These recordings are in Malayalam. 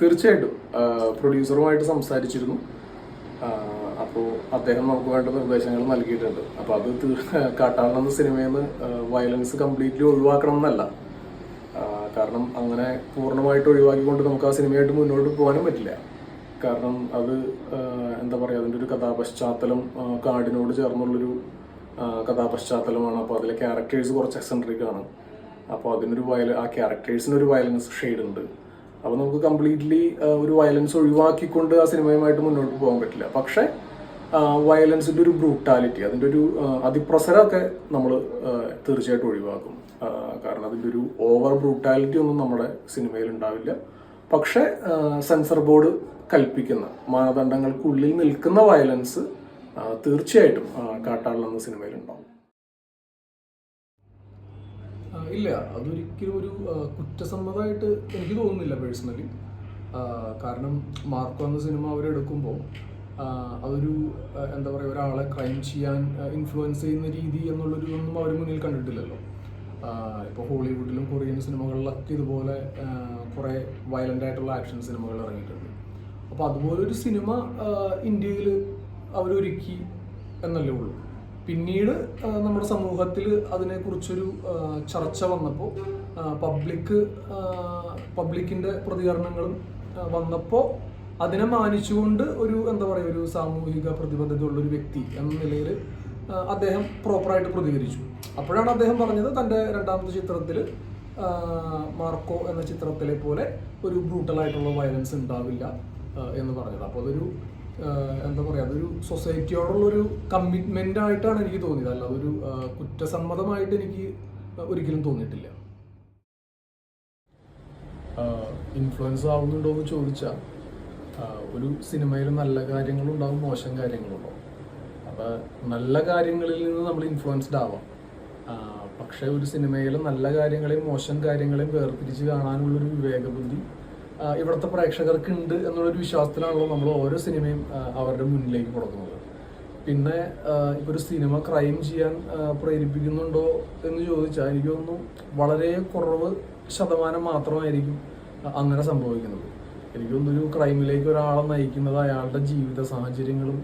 തീർച്ചയായിട്ടും. പ്രൊഡ്യൂസറുമായിട്ട് സംസാരിച്ചിരുന്നു. അപ്പോൾ അദ്ദേഹം നമുക്ക് വേണ്ട നിർദ്ദേശങ്ങൾ നൽകിയിട്ടുണ്ട്. അപ്പോൾ അത് കാട്ടാളൻ എന്ന സിനിമയിൽ നിന്ന് വയലൻസ് കംപ്ലീറ്റ്ലി ഒഴിവാക്കണം എന്നല്ല. കാരണം അങ്ങനെ പൂർണമായിട്ട് ഒഴിവാക്കിക്കൊണ്ട് നമുക്ക് ആ സിനിമയായിട്ട് മുന്നോട്ട് പോകാനും പറ്റില്ല. കാരണം അത് എന്താ പറയുക അതിന്റെ ഒരു കഥാപശ്ചാത്തലം കാടിനോട് ചേർന്നുള്ളൊരു കഥാപശ്ചാത്തലമാണ്. അപ്പോൾ അതിലെ ക്യാരക്ടേഴ്സ് കുറച്ച് എക്സെൻട്രിക് ആണ്. അപ്പോൾ അതിനൊരു വയല ആ ക്യാരക്ടേഴ്സിനൊരു വയലൻസ് ഷെയ്ഡ് ഉണ്ട്. അപ്പോൾ നമുക്ക് കംപ്ലീറ്റ്ലി ഒരു വയലൻസ് ഒഴിവാക്കിക്കൊണ്ട് ആ സിനിമയുമായിട്ട് മുന്നോട്ട് പോകാൻ പറ്റില്ല. പക്ഷേ വയലൻസിന്റെ ഒരു ബ്രൂട്ടാലിറ്റി അതിന്റെ ഒരു അതിപ്രസരമൊക്കെ നമ്മൾ തീർച്ചയായിട്ടും ഒഴിവാക്കും. കാരണം അതിന്റെ ഒരു ഓവർ ബ്രൂട്ടാലിറ്റി ഒന്നും നമ്മുടെ സിനിമയിൽ ഉണ്ടാവില്ല. പക്ഷേ സെൻസർ ബോർഡ് കൽപ്പിക്കുന്ന മാനദണ്ഡങ്ങൾക്കുള്ളിൽ നിൽക്കുന്ന വയലൻസ് തീർച്ചയായിട്ടും കാട്ടാളൻ എന്ന ആ, ഇല്ല അതൊരിക്കലും ഒരു കുറ്റസമ്മതമായിട്ട് എനിക്ക് തോന്നുന്നില്ല പേഴ്സണലി കാരണം മാർക്കോ എന്ന സിനിമ അവരെടുക്കുമ്പോൾ അതൊരു എന്താ പറയുക ഒരാളെ ക്രൈം ചെയ്യാൻ ഇൻഫ്ലുവൻസ് ചെയ്യുന്ന രീതി എന്നുള്ളൊരു ഒന്നും അവർ മുന്നിൽ കണ്ടിട്ടില്ലല്ലോ. ഇപ്പോൾ ഹോളിവുഡിലും കൊറിയൻ സിനിമകളിലൊക്കെ ഇതുപോലെ കുറേ വയലന്റ് ആയിട്ടുള്ള ആക്ഷൻ സിനിമകൾ ഇറങ്ങിയിട്ടുണ്ട്. അപ്പോൾ അതുപോലൊരു സിനിമ ഇന്ത്യയിൽ അവരൊരുക്കി എന്നല്ലേ ഉള്ളൂ. പിന്നീട് നമ്മുടെ സമൂഹത്തിൽ അതിനെക്കുറിച്ചൊരു ചർച്ച വന്നപ്പോൾ പബ്ലിക് പബ്ലിക്കിന്റെ പ്രതികരണങ്ങളും വന്നപ്പോൾ അതിനെ മാനിച്ചുകൊണ്ട് ഒരു എന്താ പറയുക ഒരു സാമൂഹിക പ്രതിബദ്ധതയുള്ള ഒരു വ്യക്തി എന്ന നിലയിൽ അദ്ദേഹം പ്രോപ്പറായിട്ട് പ്രതികരിച്ചു. അപ്പോഴാണ് അദ്ദേഹം പറഞ്ഞത് തന്റെ രണ്ടാമത്തെ ചിത്രത്തിൽ മാർക്കോ എന്ന ചിത്രത്തിലെ പോലെ ഒരു ബ്രൂട്ടലായിട്ടുള്ള വയലൻസ് ഉണ്ടാവില്ല എന്ന് പറഞ്ഞത്. അപ്പോൾ അതൊരു എന്താ പറയുക അതൊരു സൊസൈറ്റിയോടുള്ളൊരു കമ്മിറ്റ്മെന്റ് ആയിട്ടാണ് എനിക്ക് തോന്നിയത്. അല്ല അതൊരു കുറ്റസമ്മതമായിട്ട് എനിക്ക് ഒരിക്കലും തോന്നിയിട്ടില്ല. ഇൻഫ്ലുവൻസ് ആവുന്നുണ്ടോ എന്ന് ചോദിച്ചാൽ ഒരു സിനിമയിൽ നല്ല കാര്യങ്ങളുണ്ടാവും മോശം കാര്യങ്ങളുണ്ടാവും അപ്പോൾ നല്ല കാര്യങ്ങളിൽ നിന്ന് നമ്മൾ ഇൻഫ്ലുവൻസ്ഡ് ആവാം. പക്ഷേ ഒരു സിനിമയിൽ നല്ല കാര്യങ്ങളെയും മോശം കാര്യങ്ങളെയും വേർതിരിച്ച് കാണാനുള്ളൊരു വിവേകബുദ്ധി ഇവിടുത്തെ പ്രേക്ഷകർക്ക് ഉണ്ട് എന്നുള്ളൊരു വിശ്വാസത്തിലാണല്ലോ നമ്മൾ ഓരോ സിനിമയും അവരുടെ മുന്നിലേക്ക് കൊടുക്കുന്നത്. പിന്നെ ഇപ്പോൾ ഒരു സിനിമ ക്രൈം ചെയ്യാൻ പ്രേരിപ്പിക്കുന്നുണ്ടോ എന്ന് ചോദിച്ചാൽ എനിക്ക് തോന്നുന്നു വളരെ കുറവ് ശതമാനം മാത്രമായിരിക്കും അങ്ങനെ സംഭവിക്കുന്നത്. എനിക്ക് തോന്നുന്നു ഒരു ക്രൈമിലേക്ക് ഒരാളെ നയിക്കുന്നത് അയാളുടെ ജീവിത സാഹചര്യങ്ങളും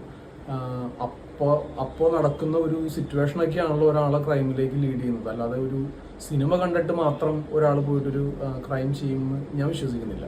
അപ്പോൾ അപ്പോൾ നടക്കുന്ന ഒരു സിറ്റുവേഷനൊക്കെയാണല്ലോ ഒരാളെ ക്രൈമിലേക്ക് ലീഡ് ചെയ്യുന്നത്. അല്ലാതെ ഒരു സിനിമ കണ്ടിട്ട് മാത്രം ഒരാൾ പോയിട്ടൊരു ക്രൈം ചെയ്യുമെന്ന് ഞാൻ വിശ്വസിക്കുന്നില്ല.